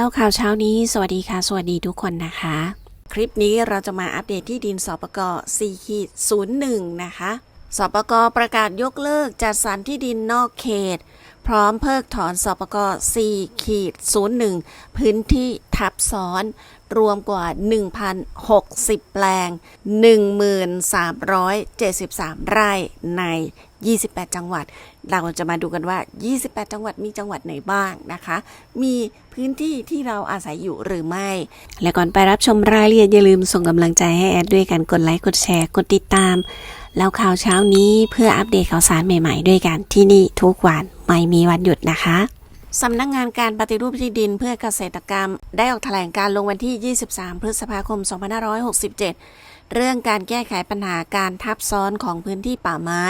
เล่าข่าวเช้านี้ สวัสดีค่ะ สวัสดีทุกคนนะคะ คลิปนี้เราจะมาอัปเดตที่ดินสปก4ขีด01 นะคะสปกประกาศยกเลิกจัดสรรที่ดินนอกเขต พร้อมเพิกถอนสปก4ขีด01 พื้นที่ทับซ้อน รวมกว่า 1,060 แปลง 1,373 ไร่ใน 28 จังหวัด เราจะมาดูกันว่า 28 จังหวัดมีจังหวัดไหนบ้างนะคะ มีพื้นที่ที่เราอาศัยอยู่หรือไม่ และก่อนไปรับชมรายละเอียดอย่าลืมส่งกำลังใจให้แอดด้วยกันกดไลค์กดแชร์กดติดตาม แล้วข่าวเช้านี้เพื่ออัปเดตข่าวสารใหม่ ๆ ด้วยกันที่นี่ทุกวันไม่มีวันหยุดนะคะ สำนักงงานการปฏิรูปที่ดินเพื่อเกษตรกรรม ได้ออกแถลงการลงวันที่ 23 พฤษภาคม 2567 เรื่องการแก้ไขปัญหาการทับซ้อนของพื้นที่ป่าไม้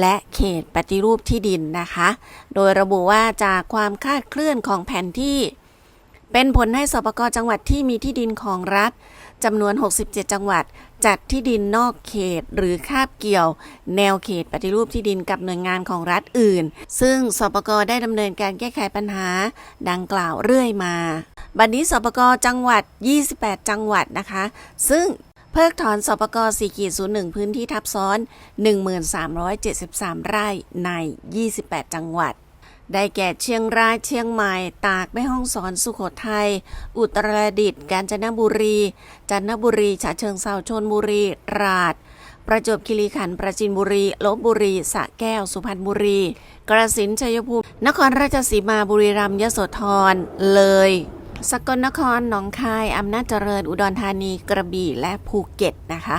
และเขตปฏิรูปที่ดินนะคะ โดยระบุว่าจากความคาดเคลื่อนของแผนที่ เป็นผลให้สปกจังหวัดที่มีที่ดินของรัฐ จำนวน 67 จังหวัด จัดที่ดินนอกเขตหรือคาบเกี่ยว แนวเขตปฏิรูปที่ดินกับหน่วยงานของรัฐอื่น ซึ่งสปกได้ดำเนินการแก้ไขปัญหา ดังกล่าวเรื่อยมา บัดนี้สปกจังหวัด 28 จังหวัดนะคะ ซึ่งเพิกถอนสปก4ขีด01 พื้นที่ทับซ้อน 1373 ไร่ใน 28 จังหวัด ได้แก่เชียงรายเชียงใหม่ ตากแม่ฮ่องสอนสุโขทัยอุตรดิตถ์กาญจนบุรี จันทบุรีฉะเชิงเทราชนบุรีราษฎร์ประจวบคีรีขันธ์ประจินบุรีลบบุรีสระแก้ว สุพรรณบุรี กระสินชัยภูมิ นครราชสีมาบุรีรัมย์ยโสธร เลย สกลนครหนองคาย อำนาจเจริญ อุดรธานี กระบี่ และภูเก็ตนะคะ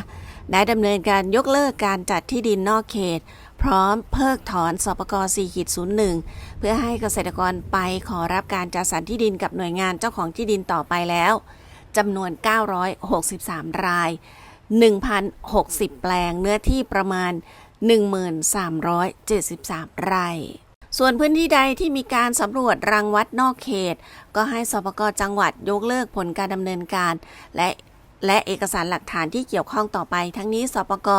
ได้ดำเนินการยกเลิกการจัดที่ดินนอกเขต พร้อมเพิกถอนสปก4ขีด01 เพื่อให้เกษตรกรไปขอรับการจัดสรรที่ดินกับหน่วยงานเจ้าของที่ดินต่อไปแล้วจำนวน 963 ราย 1,060 แปลงเนื้อที่ประมาณ 1,373 ไร่ส่วนพื้นที่ใดที่มีการสำรวจรังวัดนอกเขต ก็ให้สปกจังหวัดยกเลิกผลการดำเนินการ และและเอกสารหลักฐานที่เกี่ยวข้องต่อไป ทั้งนี้สปก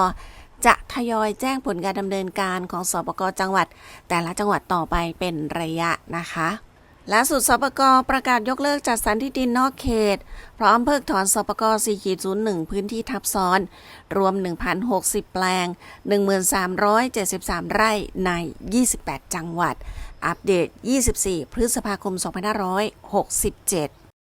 จะทยอยแจ้งผลการดำเนินการของสปกจังหวัด แต่ละจังหวัดต่อไปเป็นระยะนะคะล่าสุดสปกประกาศยกเลิกจัดสรรที่ดินนอกเขต พร้อมเพิกถอนสปก4.01 พื้นที่ทับซ้อน รวม 1,060 แปลง 1,373 ไร่ใน 28 จังหวัด อัปเดต 24 พฤษภาคม 2567